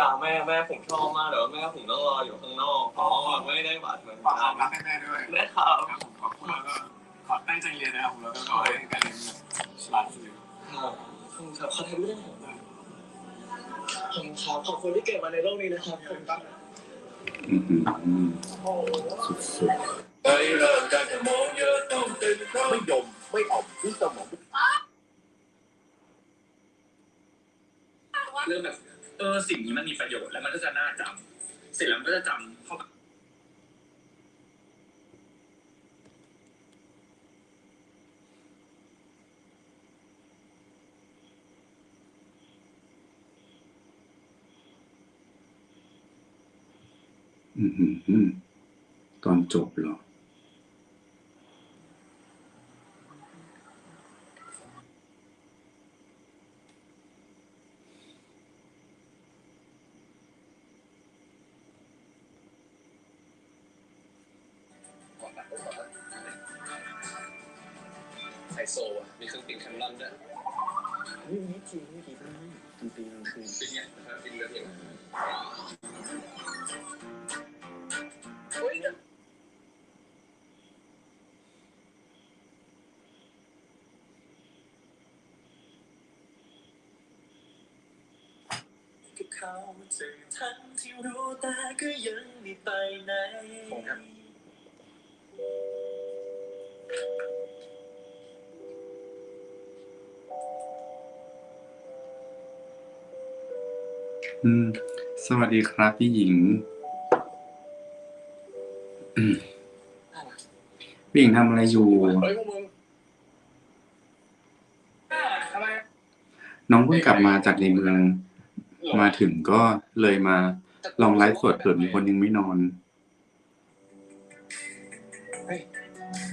อะแม่แม่ผมชอบมากแต่ว่าแม่ผมต้องรออยู่ข้างนอกเพราะว่าไม่ได้บัตรเหมือนฝากคกัวามนรักให้แม่ด้วยแม่ครับครับผมขอบคุณแล้วก็ขอตั้งใจเรียนนะครับผมแล้วก็ขอให้การเรียนฉลาดสุดครับขอบคุณครับขอถ่ายรูปด้วยนะครับขอบคุณครับขอบคุณที่เกิดมาในโลกนี้นะครับผมครับ อือหือโอ้โหสุดไม่เริ่มการจะมองเยอะต้องตื่นเข้าไม่ยมไม่ออกที่สมองเริ่มแบบ เออสิ่งนี้มันมีประโยชน์แล้วมันก็จะน่าจำเสร็จแล้วมันก็จะจำเข้าไปๆอือหือตอนจบเหรอ โซอะ มีเครื่องบินแคมรอนด้วยนี่นี่จริงนี่กี่บ้านจริงจริงจริงเป็นไงนะครับเป็นเรื่องอย่างเฮ้ยกับเขาเจอทั้งที่รู้แต่ก็ยังไม่ไปไหนผมครับ อืม สวัสดีครับพี่หญิงอืมพี่หญิงทำอะไรอยู่เฮ้ยพวกมึงอะไรน้องเพิ่งกลับมาจากในเมือง มาถึงก็เลยมา ลองไลฟ์สดเผื่อมีคนยังไม่นอน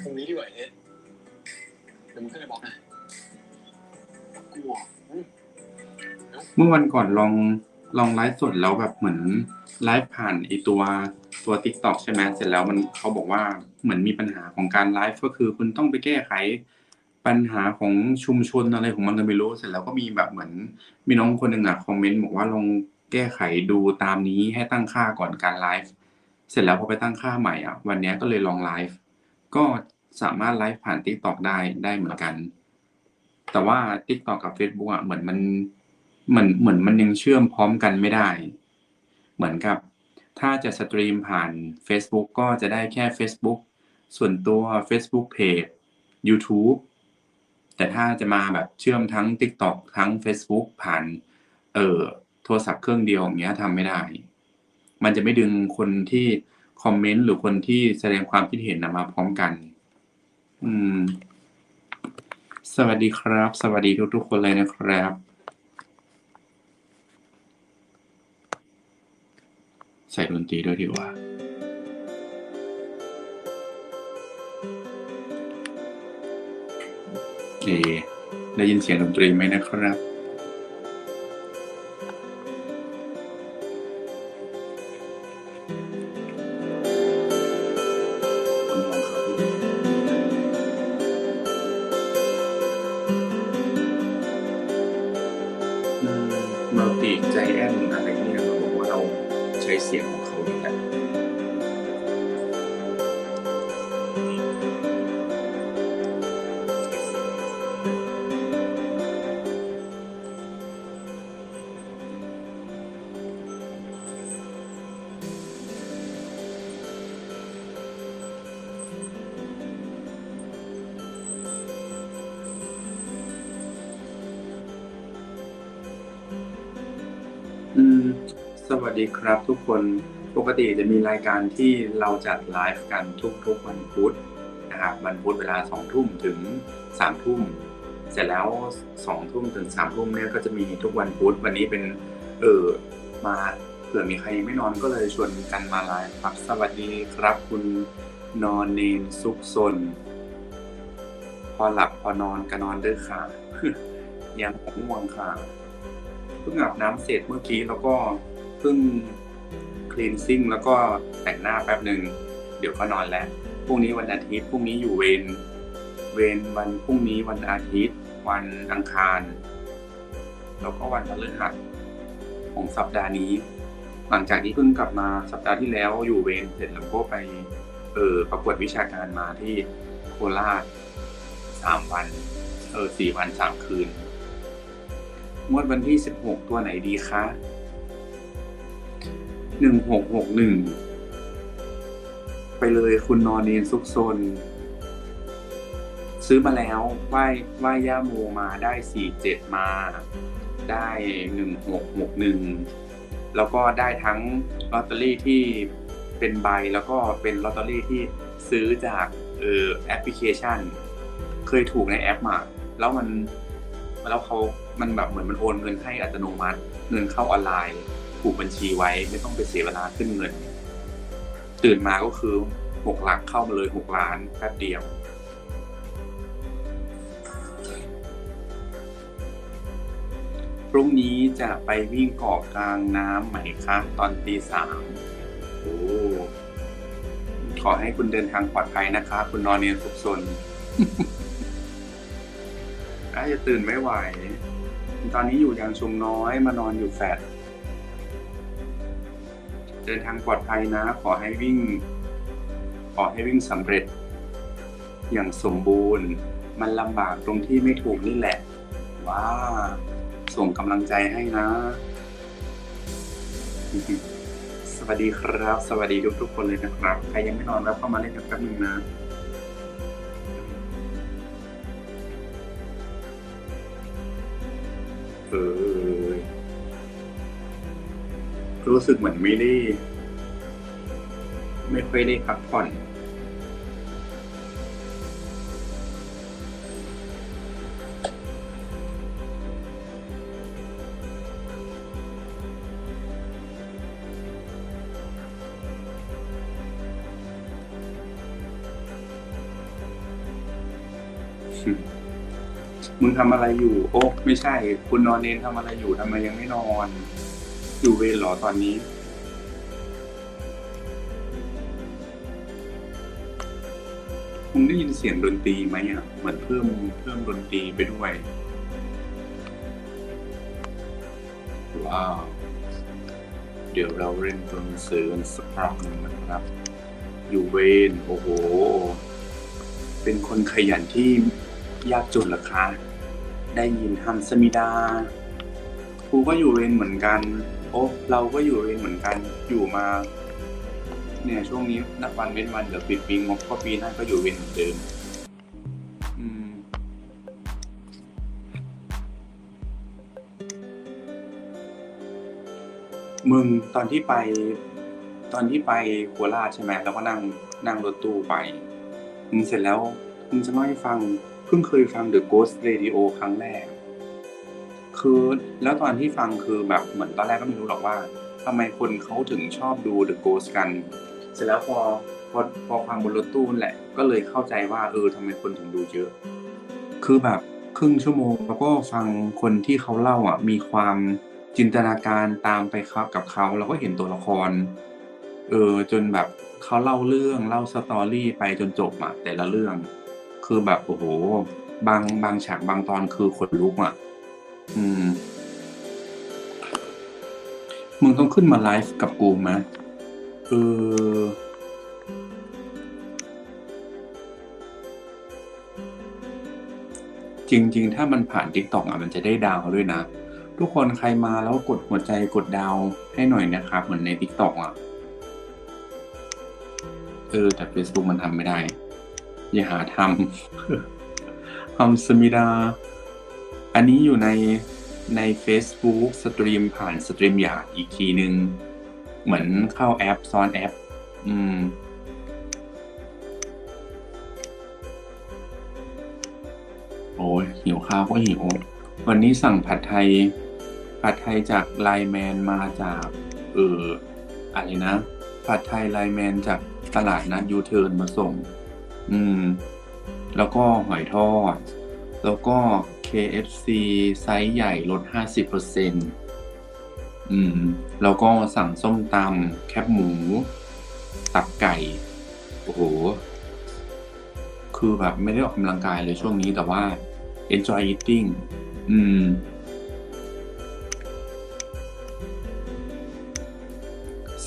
ตรงนี้ดีกว่าเน็ตเดี๋ยวมึงขึ้นไปบอกนะกลัวเมื่อวันก่อนลอง ลองไลฟ์สดแล้วแบบเหมือนไลฟ์ผ่านไอตัวตัวทิกตอกใช่ไหมเสร็จแล้วมันเขาบอกว่าเหมือนมีปัญหาของการไลฟ์ก็คือคุณต้องไปแก้ไขปัญหาของชุมชนอะไรของมันก็ไม่รู้เสร็จแล้วก็มีแบบเหมือน มีน้องคนหนึ่งอะคอมเมนต์บอกว่าลองแก้ไขดูตามนี้ให้ตั้งค่าก่อนการไลฟ์เสร็จแล้วพอไปตั้งค่าใหม่อะ วันเนี้ยก็เลยลองไลฟ์ก็สามารถไลฟ์ผ่าน t ิ k t o k ได้ได้เหมือนกัน แต่ว่า t ิ k t o k กับ Facebook อะเหมือนมัน เหมือนเหมือนมันยังเชื่อมพร้อมกันไม่ได้ เหมือนกับ ถ้าจะสตรีมผ่าน Facebook ก็จะได้แค่ Facebook ส่วนตัว Facebook Page YouTube แต่ถ้าจะมาแบบเชื่อมทั้ง TikTok ทั้ง Facebook ผ่านเอ่อโทรศัพท์เครื่องเดียวอย่างเงี้ยทำไม่ได้ มันจะไม่ดึงคนที่คอมเมนต์หรือคนที่แสดงความคิดเห็นนะมาพร้อมกัน อืม สวัสดีครับ สวัสดีทุกๆคนเลยนะครับ ใส่ดนตรีด้วยดีกว่า เอ ได้ยินเสียงดนตรีไหมนะครับ สวัสดีครับทุกคนปกติจะมีรายการที่เราจัดไลฟ์กันทุกๆวันพุธนะครับวันพุธเวลาสองทุ่มถึงสามทุ่มเสร็จแล้วสองทุ่มถึงสามทุ่มเนี่ยก็จะมีทุกวันพุธวันนี้เป็นเออมาเผื่อมีใครยังไม่นอนก็เลยชวนกันมาไลฟ์ครับสวัสดีครับคุณนอนเนนซุกซนพอหลับพอนอนก็นอนเด้อค่ะยังง่วงค่ะเพิ่งอาบน้ำเสร็จเมื่อกี้แล้วก็ เพิ่งคลีนซิ่งแล้วก็แต่งหน้าแป๊บหนึ่งเดี๋ยวก็นอนแล้วพรุ่งนี้วันอาทิตย์พรุ่งนี้อยู่เวรเวรวันพรุ่งนี้วันอาทิตย์ วันอังคาร แล้วก็วันพฤหัสของสัปดาห์นี้ หลังจากที่เพิ่งกลับมาสัปดาห์ที่แล้วอยู่เวรเสร็จแล้วก็ไปเออประกวดวิชาการมาที่โคราชสามวันเออสี่วันสามคืนงวดวันที่สิบหกตัวไหนดีคะ หนึ่งหกหกหนึ่งไปเลยคุณนอนเนนซุกซน ซื้อมาแล้วไหว้ไหว้ย่าโมมาได้สี่เจ็ดมา ได้หนึ่งหกหกหนึ่งแล้วก็ได้ทั้งลอตเตอรี่ที่เป็นใบแล้วก็เป็นลอตเตอรี่ที่ซื้อจากเออแอปพลิเคชัน เคยถูกในแอปมาแล้วมันแล้วเขามันแบบเหมือนมันโอนเงินให้อัตโนมัติ เงินเข้าออนไลน์ ผูกบัญชีไว้ ไม่ต้องไปเสียเวลาขึ้นเงิน ตื่นมาก็คือหกหลักเข้ามาเลยหกล้านแป๊บเดียว พรุ่งนี้จะไปวิ่งเกาะกลางน้ำไหมคะตอนตีสามโอ้ขอให้คุณเดินทางปลอดภัยนะคะคุณนอนเนียนสุขสนอาจจะตื่นไม่ไหว ตอนนี้อยู่ยางชุมน้อยมานอนอยู่แฟด เดินทางปลอดภัยนะ ขอให้วิ่ง ขอให้วิ่งสำเร็จ อย่างสมบูรณ์ มันลำบากตรงที่ไม่ถูกนี่แหละ ว้า ส่งกำลังใจให้นะ สวัสดีครับ สวัสดีทุกๆคนเลยนะครับ ใครยังไม่นอนแล้วเข้ามาเล่นกันแป๊บนึงนะเออ รู้สึกเหมือนไม่ได้ ไม่ค่อยได้พักผ่อนมึงทำอะไรอยู่ โอ้ไม่ใช่ คุณนอนเนนทำอะไรอยู่ทำไมยังไม่นอน อยู่เวรหรอตอนนี้มึงได้ยินเสียงดนตรีไหมอะ เหมือนเพิ่มเพิ่มดนตรีไปด้วย ว้าว เดี๋ยวเราเล่นตัวหนังสือกันสักครั้งหนึ่งนะครับ อยู่เวรโอ้โห เป็นคนขยันที่ยากจนหรอคะได้ยินฮัมสมิดาครูก็อยู่เวรเหมือนกัน โอ้เราก็อยู่เวรเหมือนกันอยู่มา เนี่ยช่วงนี้นับวันเว้นวันเดี๋ยวปิดปีงบก็ปีหน้าก็อยู่เวรเหมือนเดิมอืม มึงตอนที่ไป ตอนที่ไปโคราชใช่ไหมแล้วก็นั่งนั่งรถตู้ไปมึงเสร็จแล้วมึงจะเล่าให้ฟังเพิ่งเคยฟัง The Ghost Radio ครั้งแรก คือแล้วตอนที่ฟังคือแบบเหมือนตอนแรกก็ไม่รู้หรอกว่าทำไมคนเขาถึงชอบดู The Ghost กัน เสร็จแล้วพอพอพอฟังบนรถตู้นแหละ ก็เลยเข้าใจว่าเออทำไมคนถึงดูเยอะ คือแบบครึ่งชั่วโมงแล้วก็ฟังคนที่เขาเล่าอะ มีความจินตนาการตามไปครับกับเขาแล้วก็เห็นตัวละคร เออจนแบบเขาเล่าเรื่องเล่าสตอรี่ไปจนจบอะแต่ละเรื่อง คือแบบโอ้โห บางบางฉากบางตอนคือขนลุกอะ อืม มึงต้องขึ้นมาไลฟ์กับกูไหมเออ จริง ๆ ถ้ามันผ่านทิกตอกอะมันจะได้ดาวด้วยนะ ทุกคนใครมาแล้วกดหัวใจกดดาวให้หน่อยนะครับ เหมือนในทิกตอกอะ เออ แต่ Facebook มันทำไม่ได้ อย่าหาทำทำสมิดา อันนี้อยู่ในใน Facebook สตรีมผ่านสตรีมหยาดอีกทีหนึงเหมือนเข้าแอป ซ้อนแอป อืม โอ้ยหิวข้าวก็หิว วันนี้สั่งผัดไทย ผัดไทยจากไลแมนมาจาก เอออะไรนะ ผัดไทยไลแมนจากตลาดนัดยูเทิร์นมาส่ง อืม แล้วก็หอยทอด แล้วก็ KFC ไซส์ใหญ่ลด 50%อืม แล้วก็สั่งส้มตำแคบหมู ตับไก่ โอ้โห คือแบบไม่ได้ออกกำลังกายเลยช่วงนี้แต่ว่า enjoy eating อืม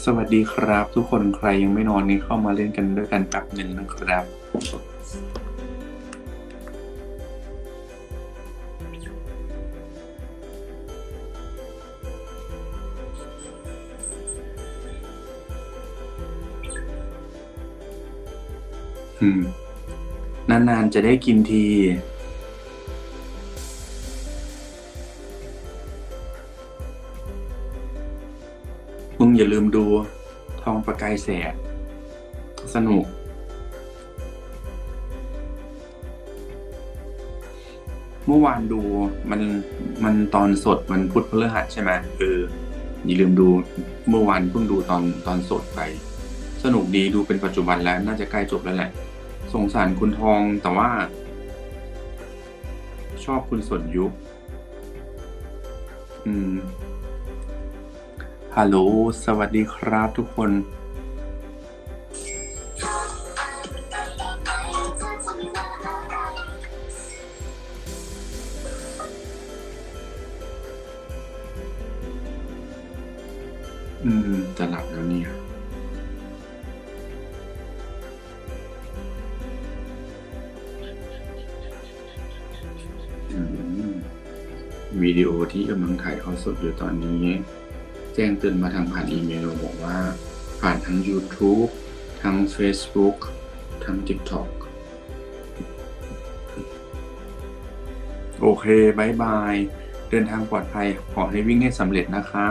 สวัสดีครับ ทุกคนใครยังไม่นอนนี่เข้ามาเล่นกันด้วยกันแป๊บหนึ่งนะครับ อืม นานๆจะได้กินที มึงอย่าลืมดู ทองประกายแสงสนุก เมื่อวานดูมันมันตอนสดมันพุธพฤหัสใช่ไหมเอออย่าลืมดูเมื่อวานเพิ่งดูตอนตอนสดไป สนุกดีดูเป็นปัจจุบันแล้วน่าจะใกล้จบแล้วแหละ สงสารคุณทองแต่ว่า ชอบคุณสนยุคอืมฮัลโหล สวัสดีครับทุกคน วิดีโอที่กำลังถ่ายทอดสดอยู่ตอนนี้ แจ้งเตือนมาทางผ่านอีเมลบอกว่า ผ่านทั้ง YouTube ทั้ง Facebook ทั้ง TikTok โอเคบายบาย เดินทางปลอดภัย ขอให้วิ่งให้สำเร็จนะคะ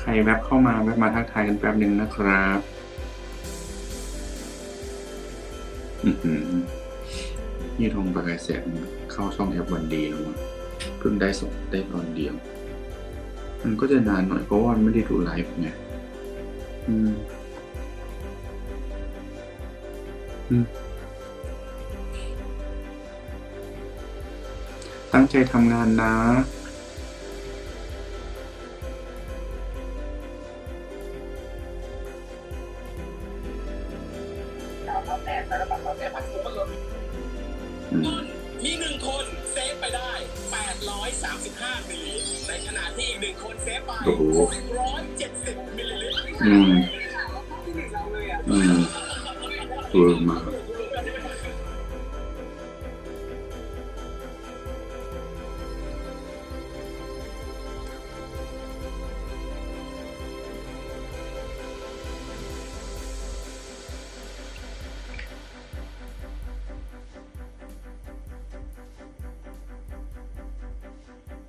ใครแวบเข้ามาแวบมาทักทายกันแป๊บหนึ่งนะครับ นี่ทองประกายแสงเข้าช่องแอปวันดีแล้วมั้งเพิ่งได้ส่งได้ตอนเดียว มันก็จะนานหน่อยเพราะว่ามันไม่ได้ดูไลฟ์ไงอืม อืมตั้งใจทำงานนะ อืมมีหนึ่งคนเซฟไปได้ 835มิลลิลิตรในขณะที่อีกหนึ่งคนเซฟไปโอ้โห670มิลลิลิตรอืมอืมเวอร์มา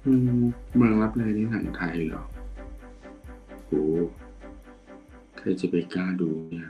อืมเมืองรับเลยนี่หนังไทยเหรอโหใครจะไปกล้าดูเนี่ย